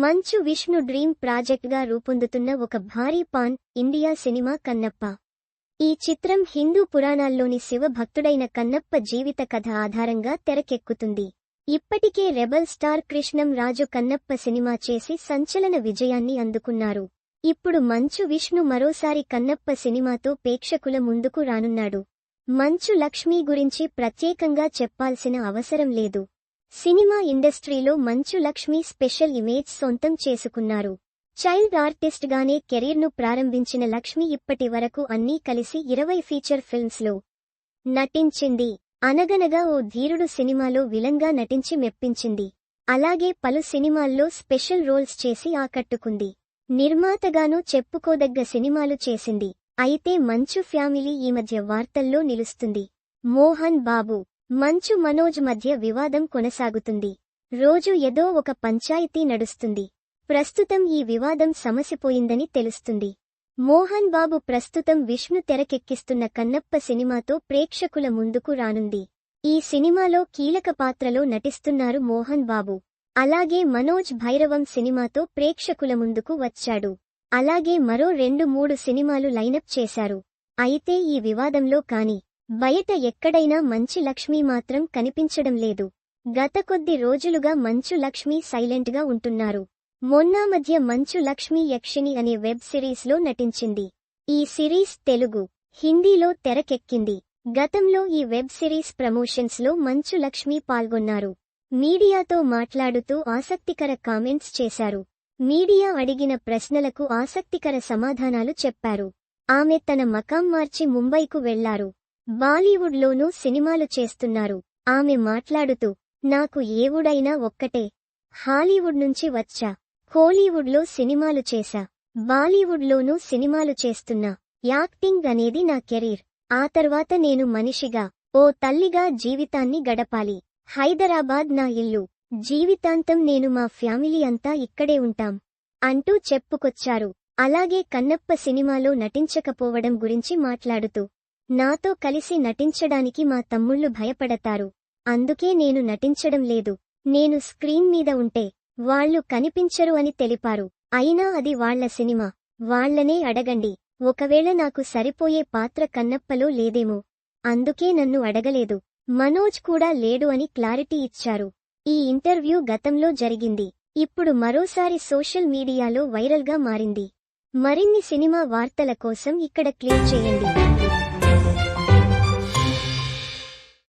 Manchu Vishnu dream ప్రాజెక్ట్గా రూపొందుతున్న ఒక భారీ పాన్ ఇండియా సినిమా కన్నప్ప. ఈ చిత్రం హిందూ పురాణాల్లోని శివభక్తుడైన కన్నప్ప జీవిత కథ ఆధారంగా తెరకెక్కుతుంది. ఇప్పటికే rebel star Krishnam Raju Kannappa cinema చేసి సంచలన విజయాన్ని అందుకున్నారు. ఇప్పుడు మంచు విష్ణు మరోసారి కన్నప్ప సినిమాతో ప్రేక్షకుల ముందుకు రానున్నాడు. మంచు లక్ష్మి గురించి ప్రత్యేకంగా చెప్పాల్సిన అవసరం లేదు. సినిమా ఇండస్ట్రీలో మంచు లక్ష్మి స్పెషల్ ఇమేజ్ సొంతం చేసుకున్నారు. చైల్డ్ ఆర్టిస్ట్ గానే కెరీర్ను ప్రారంభించిన లక్ష్మి ఇప్పటి వరకు అన్నీ కలిసి ఇరవై ఫీచర్ ఫిల్మ్స్లో నటించింది. అనగనగా ఓ ధీరుడు సినిమాలో విలంగా నటించి మెప్పించింది. అలాగే పలు సినిమాల్లో స్పెషల్ రోల్స్ చేసి ఆకట్టుకుంది. నిర్మాతగానూ చెప్పుకోదగ్గ సినిమాలు చేసింది. అయితే మంచు ఫ్యామిలీ ఈ మధ్య వార్తల్లో నిలుస్తుంది. మోహన్ బాబు మంచు మనోజ్ మధ్య వివాదం కొనసాగుతుంది. రోజు ఏదో ఒక పంచాయతీ నడుస్తుంది. ప్రస్తుతం ఈ వివాదం సమసిపోయిందని తెలుస్తుంది. మోహన్ బాబు ప్రస్తుతం విష్ణు తెరకెక్కిస్తున్న కన్నప్ప సినిమాతో ప్రేక్షకుల ముందుకు రానుంది. ఈ సినిమాలో కీలక పాత్రలో నటిస్తున్నారు మోహన్ బాబు. అలాగే మనోజ్ భైరవం సినిమాతో ప్రేక్షకుల ముందుకు వచ్చాడు. అలాగే మరో రెండు మూడు సినిమాలు లైనప్ చేశారు. అయితే ఈ వివాదంలో కాని బయట ఎక్కడైనా మంచి లక్ష్మి మాత్రం కనిపించడం లేదు. గత కొద్ది రోజులుగా మంచు లక్ష్మి సైలెంట్గా ఉంటున్నారు. మొన్నా మధ్య మంచు లక్ష్మి యక్షిణి అనే వెబ్ సిరీస్లో నటించింది. ఈ సిరీస్ తెలుగు హిందీలో తెరకెక్కింది. గతంలో ఈ వెబ్ సిరీస్ ప్రమోషన్స్లో మంచు లక్ష్మి పాల్గొన్నారు. మీడియాతో మాట్లాడుతూ ఆసక్తికర కామెంట్స్ చేశారు. మీడియా అడిగిన ప్రశ్నలకు ఆసక్తికర సమాధానాలు చెప్పారు. ఆమె తన మకాం మార్చి ముంబైకు వెళ్ళారు. బాలీవుడ్లోనూ సినిమాలు చేస్తున్నారు. ఆమె మాట్లాడుతూ నాకు ఏవుడైనా ఒక్కటే. హాలీవుడ్ నుంచి వచ్చా. కోలీవుడ్లో సినిమాలు చేశా. బాలీవుడ్లోనూ సినిమాలు చేస్తున్నా. యాక్టింగ్ అనేది నా కెరీర్. ఆ తర్వాత నేను మనిషిగా ఓ తల్లిగా జీవితాన్ని గడపాలి. హైదరాబాద్ నా ఇల్లు. జీవితాంతం నేను మా ఫ్యామిలీ అంతా ఇక్కడే ఉంటాం. అంటూ చెప్పుకొచ్చారు. అలాగే కన్నప్ప సినిమాలో నటించకపోవడం గురించి మాట్లాడుతూ నాతో కలిసి నటించడానికి మా తమ్ముళ్ళు భయపడతారు. అందుకే నేను నటించడం లేదు. నేను స్క్రీన్ మీద ఉంటే వాళ్ళు కనిపించరు అని తెలిపారు. అయినా అది వాళ్ళ సినిమా. వాళ్ళనే అడగండి. ఒకవేళ నాకు సరిపోయే పాత్ర కన్నప్పలో లేదేమో. అందుకే నన్ను అడగలేదు. మనోజ్ కూడా లేడు అని క్లారిటీ ఇచ్చారు. ఈ ఇంటర్వ్యూ గతంలో జరిగింది. ఇప్పుడు మరోసారి సోషల్ మీడియాలో వైరల్గా మారింది. మరిన్ని సినిమా వార్తల కోసం ఇక్కడ క్లిక్ చేయండి.